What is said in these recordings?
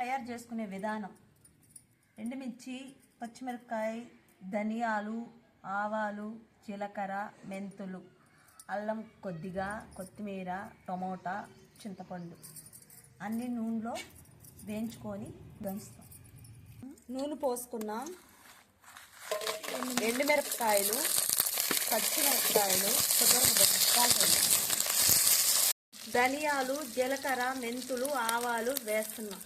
తయారు చేసుకునే విధానం. ఎండుమిర్చి పచ్చిమిరపకాయ ధనియాలు ఆవాలు జీలకర్ర మెంతులు అల్లం కొద్దిగా కొత్తిమీర టమోటా చింతపండు అన్ని నూనెలో వేయించుకొని దంచుతాం. నూనె పోసుకున్నాం. ఎండుమిరపకాయలు పచ్చిమిరపకాయలు ధనియాలు జీలకర్ర మెంతులు ఆవాలు వేస్తున్నాం.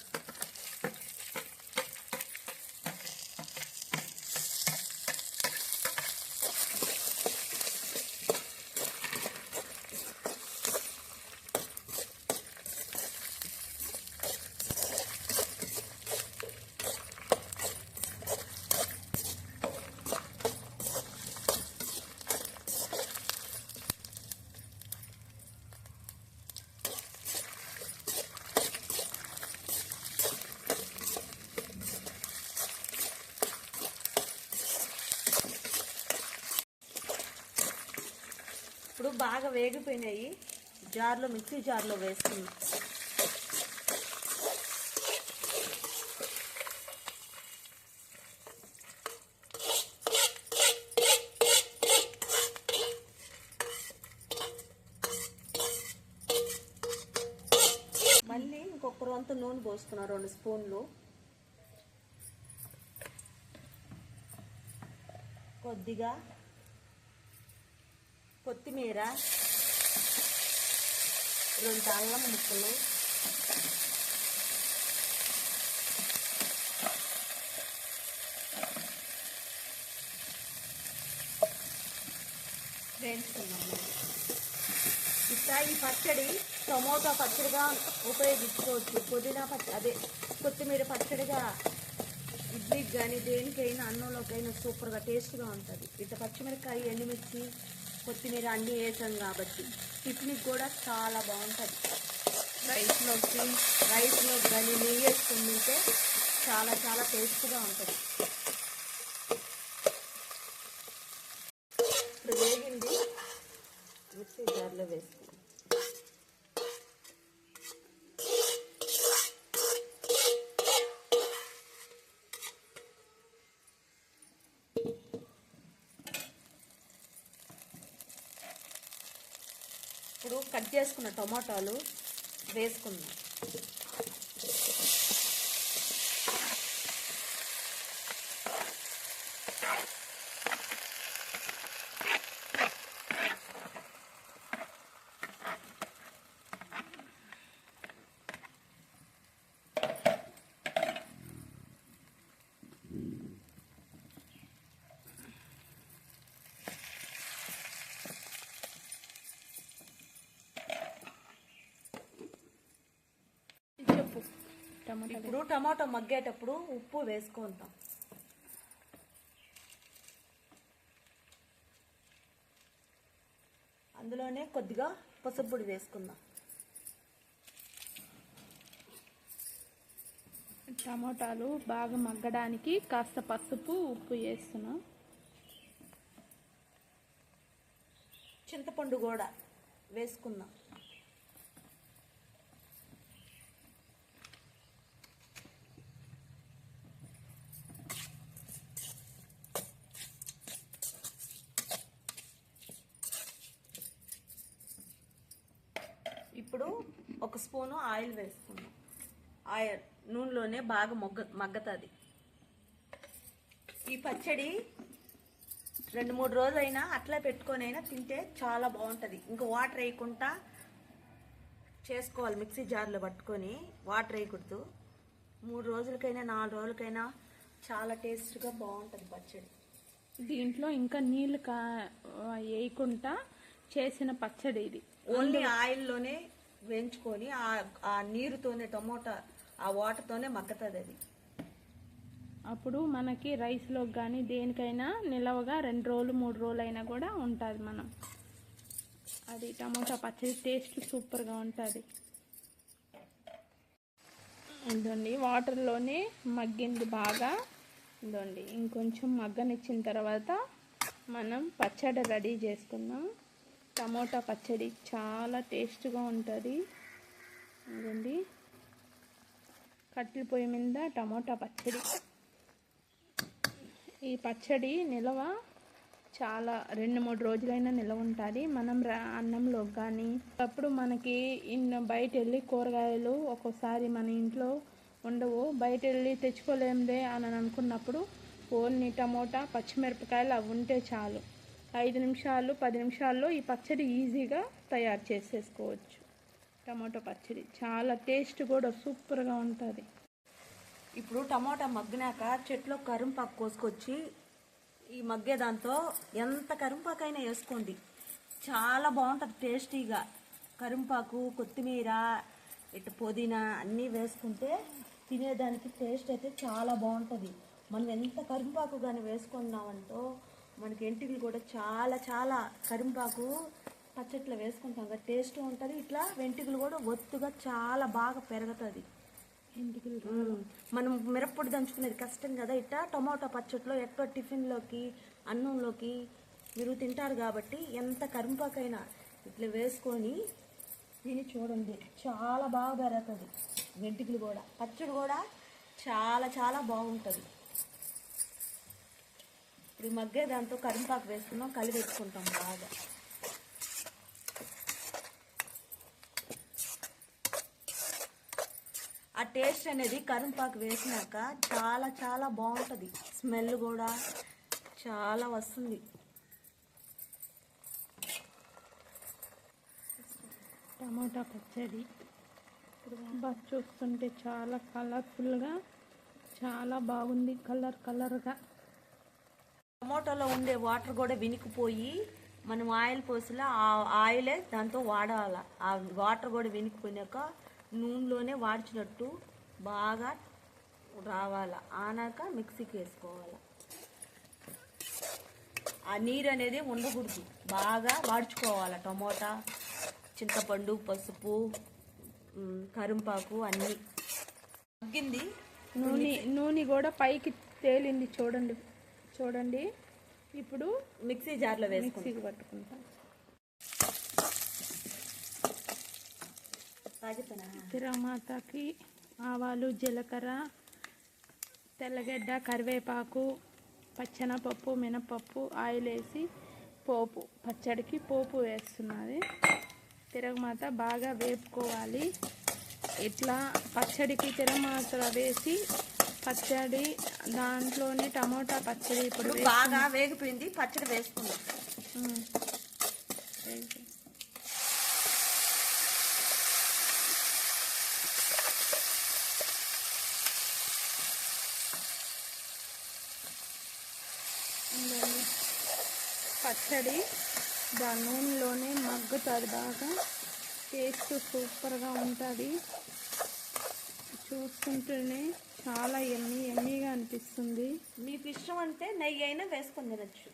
బాగా వేగిపోయినాయి. జార్లో మిక్సీ జార్లో వేసుకుంది మళ్ళీ ఇంకొక రొంత నూనె పోస్తున్నాం రెండు స్పూన్లు. కొద్దిగా కొత్తిమీర రెండు అల్లం ముక్కలు ఇట్లా ఈ పచ్చడి టమోటా పచ్చడిగా ఉపయోగించుకోవచ్చు. పుదీనా పచ్చడి అదే కొత్తిమీర పచ్చడిగా ఇడ్లీకి కానీ దేనికైనా అన్నంలోకైనా సూపర్గా టేస్ట్గా ఉంటుంది. ఇట్లా పచ్చిమిరపకాయ ఎండుమిర్చి కొత్తిమీర అన్నీ వేసాం కాబట్టి టిఫిన్కి కూడా చాలా బాగుంటుంది. రైస్లోకి రైస్లో కానీ నెయ్యి వేసుకుని తింటే చాలా చాలా టేస్ట్గా ఉంటుంది ఇప్పుడు వేగింది మిక్సీ జార్లో వేసుకుందాం ఇప్పుడు కట్ చేసుకున్న టమాటాలు వేసుకుందాం. టమాటా ఇప్పుడు టమాటా మగ్గేటప్పుడు ఉప్పు వేసుకుంటాం అందులోనే కొద్దిగా పసుపు పొడి వేసుకుందాం. టమాటాలు బాగా మగ్గడానికి కాస్త పసుపు ఉప్పు వేస్తున్నాం. చింతపండు కూడా వేసుకుందాం. ఇప్పుడు ఒక స్పూను ఆయిల్ వేసుకుందాం. ఆయిల్ నూనెలోనే బాగా మొగ్గ మగ్గతుంది. ఈ పచ్చడి రెండు మూడు రోజులైనా అట్లా పెట్టుకొని అయినా తింటే చాలా బాగుంటుంది. ఇంకా వాటర్ వేయకుండా చేసుకోవాలి మిక్సీ జార్లో పట్టుకొని వాటర్ వేయకూడదు. మూడు రోజులకైనా నాలుగు రోజులకైనా చాలా టేస్ట్గా బాగుంటుంది పచ్చడి. దీంట్లో ఇంకా నీళ్ళు కా వేయకుండా చేసిన పచ్చడి ఇది. ఓన్లీ ఆయిల్లోనే వేయించుకొని ఆ నీరుతోనే టమోటా ఆ వాటర్తోనే మగ్గుతుంది అది. అప్పుడు మనకి రైస్లో కానీ దేనికైనా నిలవగా రెండు రోజులు మూడు రోజులు అయినా కూడా ఉంటుంది మనం. అది టమోటా పచ్చడి టేస్ట్ సూపర్గా ఉంటుంది. ఇదండి వాటర్లోనే మగ్గింది బాగా. ఇదండి ఇంకొంచెం మగ్గనిచ్చిన తర్వాత మనం పచ్చడి రెడీ చేసుకుందాం. టమోటా పచ్చడి చాలా టేస్ట్గా ఉంటుంది. అదండి కట్టెల పొయ్యి మీద టమోటా పచ్చడి. ఈ పచ్చడి నిలవ చాలా రెండు మూడు రోజులైనా నిలవ ఉంటుంది. మనం రా అన్నంలో కానీ అప్పుడు మనకి ఇన్న బయట వెళ్ళి కూరగాయలు ఒక్కోసారి మన ఇంట్లో ఉండవు. బయట వెళ్ళి తెచ్చుకోలేముదే అని అనుకున్నప్పుడు ఓన్లీ టమోటా పచ్చిమిరపకాయలు అవి ఉంటే చాలు. ఐదు నిమిషాలు పది నిమిషాల్లో ఈ పచ్చడి ఈజీగా తయారు చేసేసుకోవచ్చు. టమాటో పచ్చడి చాలా టేస్ట్ కూడా సూపర్గా ఉంటుంది. ఇప్పుడు టమాటా మగ్గినాక చెట్లో కరింపాకు కోసుకొచ్చి ఈ మగ్గే దాంతో ఎంత కరింపాకైనా వేసుకోండి. చాలా బాగుంటుంది టేస్టీగా. కరింపాకు కొత్తిమీర ఇటు పుదీనా అన్నీ వేసుకుంటే తినేదానికి టేస్ట్ అయితే చాలా బాగుంటుంది. మనం ఎంత కరింపాకు కానీ వేసుకున్నామంటో మనకి ఎంటికలు కూడా చాలా చాలా కరింపాకు పచ్చట్లో వేసుకుంటాం కదా టేస్ట్ ఉంటుంది. ఇట్లా వెంట్రుకలు కూడా ఒత్తుగా చాలా బాగా పెరుగుతుంది. మ్మ్. మనం మిరప్పొడి దంచుకునేది కష్టం కదా ఇట్లా టమాటో పచ్చట్లో ఎక్కడో టిఫిన్లోకి అన్నంలోకి మీరు తింటారు కాబట్టి ఎంత కరింపాకైనా ఇట్లా వేసుకొని తిని చూడండి. చాలా బాగా పెరుగుతుంది. వెంట్రుకలు కూడా. పచ్చడి కూడా చాలా చాలా బాగుంటుంది. ఇప్పుడు ఈ మగ్గే దాంతో కరింపాకు వేసుకున్నాం కలిపెట్టుకుంటాం బాగా. ఆ టేస్ట్ అనేది కరింపాకు వేసినాక చాలా చాలా బాగుంటుంది. స్మెల్ కూడా చాలా వస్తుంది. టమాటా పచ్చడి. బస్ చూస్తుంటే చాలా కలర్ఫుల్గా చాలా బాగుంది కలర్ కలర్గా టమోటాలో ఉండే వాటర్ కూడా వినికిపోయి మనం ఆయిల్ పోసిలా ఆ ఆయిలే దాంతో వాడాల. ఆ వాటర్ కూడా వినికిపోయినాక నూనెలోనే వాడిచినట్టు బాగా రావాల. ఆనాక మిక్సీకి వేసుకోవాలి. ఆ నీరు అనేది ఉండకూడదు. బాగా వాడుచుకోవాలి. టమోటా చింతపండు పసుపు కరింపాకు అన్నీ. తగ్గింది. నూనె నూనె కూడా పైకి తేలింది చూడండి. చూడండి. ఇప్పుడు మిక్సీ జార్లో వేసుకుంటాం మిక్సీకి పట్టుకుంటాం తిరమాతకి ఆవాలు జీలకర్ర తెల్లగడ్డ కరివేపాకు పచ్చెనపప్పు మినపప్పు ఆయిల్ వేసి పోపు పచ్చడికి పోపు వేస్తున్నది. తిరగమాత బాగా వేపుకోవాలి. ఇట్లా పచ్చడికి తిరగమాత వేసి పచ్చడి దాంట్లోనే టమోటా పచ్చడి ఇప్పుడు బాగా వేగిపోయింది పచ్చడి వేసుకుందాం. పచ్చడి దాని నూనెలోనే మగ్గుతుంది బాగా. టేస్ట్ సూపర్గా ఉంటుంది. చూస్తుంటేనే చాలా ఎమ్మి ఎమ్మిగా అనిపిస్తుంది. మీకు ఇష్టం అంటే నెయ్యి అయినా వేసుకొని తినచ్చు.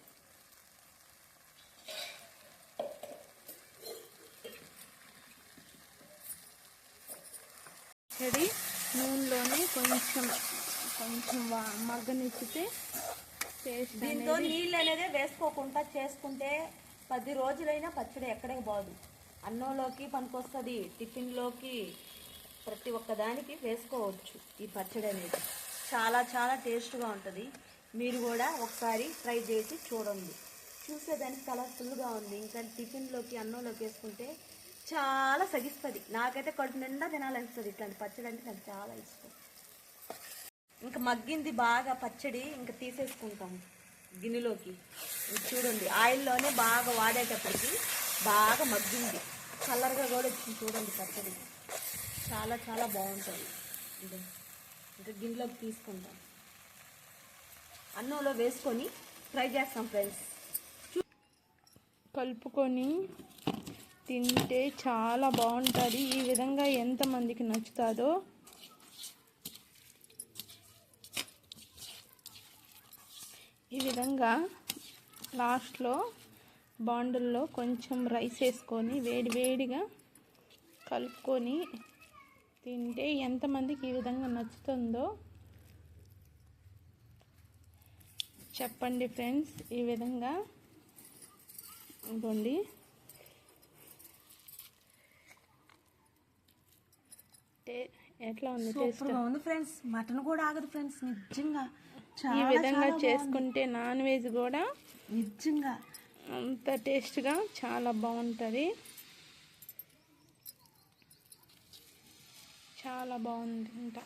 పచ్చడి నూనెలోనే కొంచెం కొంచెం మగ్గనిచ్చితే టేస్ట్ దీంతో నీళ్ళు అనేది వేసుకోకుండా చేసుకుంటే పది రోజులైనా పచ్చడి ఎక్కడికి పోదు. అన్నంలోకి పనికొస్తుంది టిఫిన్లోకి ప్రతి ఒక్కదానికి వేసుకోవచ్చు ఈ పచ్చడి అనేది. చాలా చాలా టేస్ట్గా ఉంటుంది. మీరు కూడా ఒకసారి ట్రై చేసి చూడండి. చూసేదానికి కలర్ఫుల్గా ఉంది. ఇంకా టిఫిన్లోకి అన్నంలోకి వేసుకుంటే చాలా సగిస్తుంది. నాకైతే కడుపు నిండా తినాలనిపిస్తుంది. ఇట్లాంటి పచ్చడి అంటే నాకు చాలా ఇష్టం. ఇంకా మగ్గింది బాగా పచ్చడి ఇంకా తీసేసుకుంటాం గిన్నెలోకి. చూడండి ఆయిల్లోనే బాగా వాడేటప్పటికి బాగా మగ్గింది. కలర్గా కూడా వచ్చింది చూడండి పచ్చడి. చాలా చాలా బాగుంటుంది. ఇది ఇంకా గిన్నెలోకి తీసుకుంటాం అన్నంలో వేసుకొని ఫ్రై చేస్తాం ఫ్రెండ్స్. కలుపుకొని తింటే చాలా బాగుంటుంది. ఈ విధంగా ఎంతమందికి నచ్చుతుందో. ఈ విధంగా లాస్ట్లో బాండుల్లో కొంచెం రైస్ వేసుకొని వేడి వేడిగా కలుపుకొని తింటే ఎంతమందికి ఈ విధంగా నచ్చుతుందో చెప్పండి ఫ్రెండ్స్ ఈ విధంగా టే ఎట్లా ఉంది టేస్ట్ ఉంది ఫ్రెండ్స్. మటన్ కూడా ఆగదు ఫ్రెండ్స్ నిజంగా. ఈ విధంగా చేసుకుంటే నాన్ వెజ్ కూడా. నిజంగా. అంత టేస్ట్గా చాలా బాగుంటుంది. చాలా బాగుంది ఇంకా